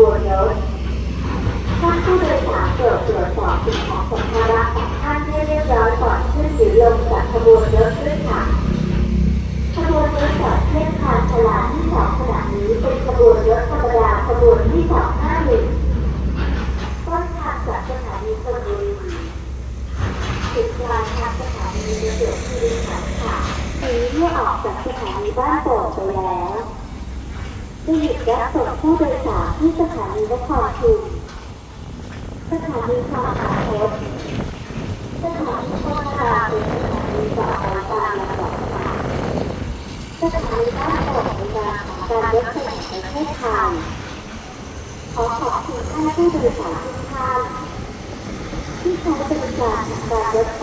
ตัวรถท่านผู้โดยสารโปรดตรวจสอบสิ่งของสัมภาระของท่านให้เรียบร้อยก่อนขึ้นหรือลงจากขบวนรถด้วยค่ะขบวนรถจอดเทียบทางชลาที่สองขณนี้เป็นขบวนรถธรรมดาขบวนที่สองต้นทางจากสถานีสระบุรีสุดปลายทางสถานีประจวบคีรีขันธ์ค่ะหนีเมื่อออกจากสถานีบ้านโป่งไปแล้ว จะหยุดรับส่งผู้โดยสารที่สถานีนครชุมสถานีคลองหาเพชรสถานีโคราชเป็นสถานีต่อไปตามลำดับสถานีบ้านโป่งในการขอการรถไฟแห่งประเทศไทยขอขอบคุณท่านผู้โดยสารทุกท่านที่ใช้บริการการรถไฟ